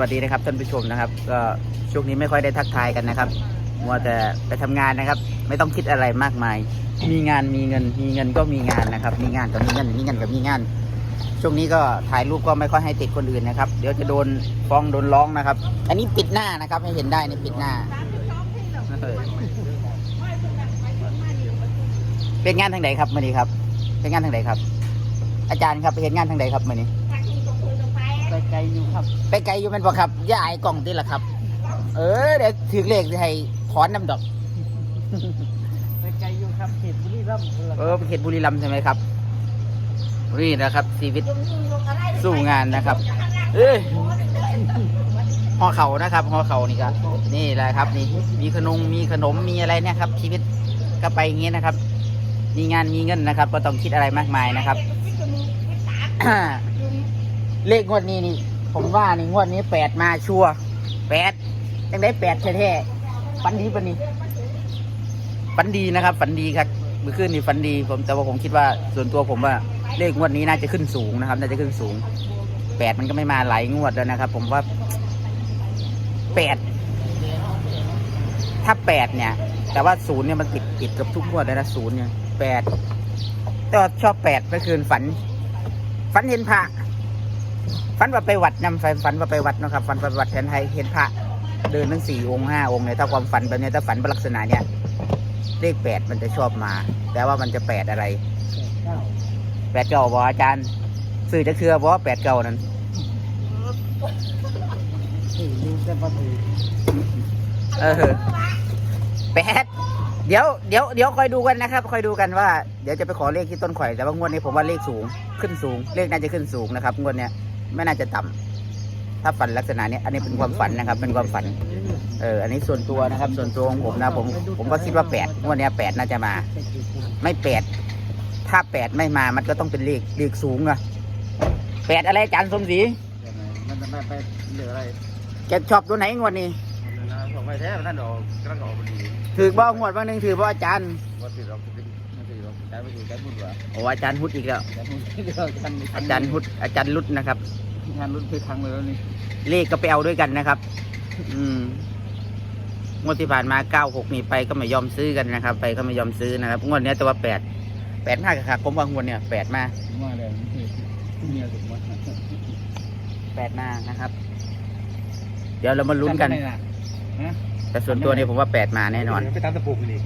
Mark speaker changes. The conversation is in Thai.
Speaker 1: วัสดีนะครับท่านผู้ชมนะครับ ก็ช่วงนี้ไม่ค่อยได้ทักทายกันนะครับมัวแต่ไปทำงานนะครับ ไม่ต้องคิดอะไรมากมาย มีงานมีเงิน มีเงินก็มีงานนะครับ มีงานก็มีเงินมีเงินก็มีงาน ช่วงนี้ก็ถ่ายรูปก็ไม่ค่อยให้ติดคนอื่นนะครับ เดี๋ยวจะโดนฟ้องโดนร้องนะครับ อันนี้ปิดหน้านะครับให้เห็นได้ในปิดหน้าเออเป็นงานทางไหนครับมื่อนี้ครับ เป็นงานทางไหนครับ อาจารย์ครับไปเห็นงานทางไหนครับมื่อนี้
Speaker 2: ไปไกลอยู่ครับ
Speaker 1: ไปไกลอยู่แมันบ่ครับอย่าอายกล่องติละครับ เออเดี๋ยวถือเลขสิให้ถอนน้ำดอก
Speaker 2: ไปไกลอยู่ครับเขตบุรีรัมย์
Speaker 1: เออไปเขตบุรีรัมย์ใช่ไหมครับนี่นะครับชีวิตสู้งานนะครับ เอ้ยห่อเขานะครับห่อเขานี่ครับนี่แหละครับ นี่มีขนมมีขนมมีอะไรเนี่ยครับชีวิตก็ไปอย่างเงี้ยนะครับ มีงานมีเงินนะครับ ก็ต้องคิดอะไรมากมายนะครับ เลขงวดนี้นี่ ผมว่านี่งวดนี้แปดมาชัวร์แปดยังได้แปดแท้ๆฝันดีปะนี่ฝันดีนะครับฝันดีครับเมื่อคืนนี่ฝันดี ผมแต่ว่าผมคิดว่าส่วนตัวผมว่าเลขงวดนี้น่าจะขึ้นสูงนะครับ น่าจะขึ้นสูงแปดมันก็ไม่มาหลายงวดแล้วนะครับ ผมว่าแปดถ้าแปดเนี่ย แต่ว่าศูนย์เนี่ยมันติดติดกับทุกงวดเลยนะศูนย์เนี่ยแปดแต่ชอบแปดเมื่อคืนฝัน ฝันเห็นพระ ฝันว่าไปวัดนำฝันฝันว่าไปวัดนะครับฝันว่าไปวัดแทนไทยเห็นพระเดินทั้งสี่องค์ห้าองค์เนี่ยถ้าความฝันแบบเนี้ยถ้าฝันเป็นลักษณะเนี้ยเลขแปดมันจะชอบมา แต่ว่ามันจะแปดอะไรแปดเก้าบออาจารย์สื่อจะเครือบอแปดเก้านั้น
Speaker 2: แประตู
Speaker 1: เออแปดเดี๋ยวเดี๋ยวเดี๋ยวคอยดูกันนะครับคอยดูกันว่าเดี๋ยวจะไปขอเลขที่ต้นข่อยแต่ว่างวดนี้ผมว่าเลขสูงขึ้นสูง เลขน่าจะขึ้นสูงนะครับงวดเนี้ย ไม่น่าจะต่ำถ้าฝันลักษณะเนี้ยอันนี้เป็นความฝันนะครับ เป็นความฝัน เออ อันนี้ส่วนตัวนะครับ ส่วนตัวของผมนะผมผมก็คิดว่าแปดงวดเนี้ยแปดน่าจะมา ไม่แปดถ้าแปดไม่มามันก็ต้องเป็นเลขเลขสูงอะแปดอะไรอาจารย์สมศรี
Speaker 2: มันจะไม่ไปเหลืออะไร
Speaker 1: แกชอบตัวไหนงวดนี้
Speaker 2: นะผมไปแท้นั่นดอกกระดอกพอดี
Speaker 1: ถือบ่งวดวันหนึ่งถือบ่อาจารย์
Speaker 2: ว่าติดดอกติดไม่ติดดอกใจไม่ติดใจพูดว่า
Speaker 1: โอ้อาจารย์ฮุดอีกแล้ว
Speaker 2: ใจพูดที่เราทัน
Speaker 1: อาจารย์ฮุดอาจารย์รุดนะครับ
Speaker 2: งานรุ่นคือครั้งเลยนี่
Speaker 1: เลขก็ไปเอาด้วยกันนะครับ อืมงวดที่ผ่านมาเก้าหกนี่ไปก็ไม่ยอมซื้อกันนะครับ ไปก็ไม่ยอมซื้อนะครับงวดเนี้ยแต่ว่าแปดแปดมากครับผมว่างวดเนี่ยแปดมา
Speaker 2: มาเลยเมียถูกมั้ย
Speaker 1: แปดมานะครับ เดี๋ยวเรามาลุ้นกัน
Speaker 2: นะ
Speaker 1: แต่ส่วนตัวเนี่ยผมว่าแปดมาแน่นอน
Speaker 2: ไปตามตะปูนี่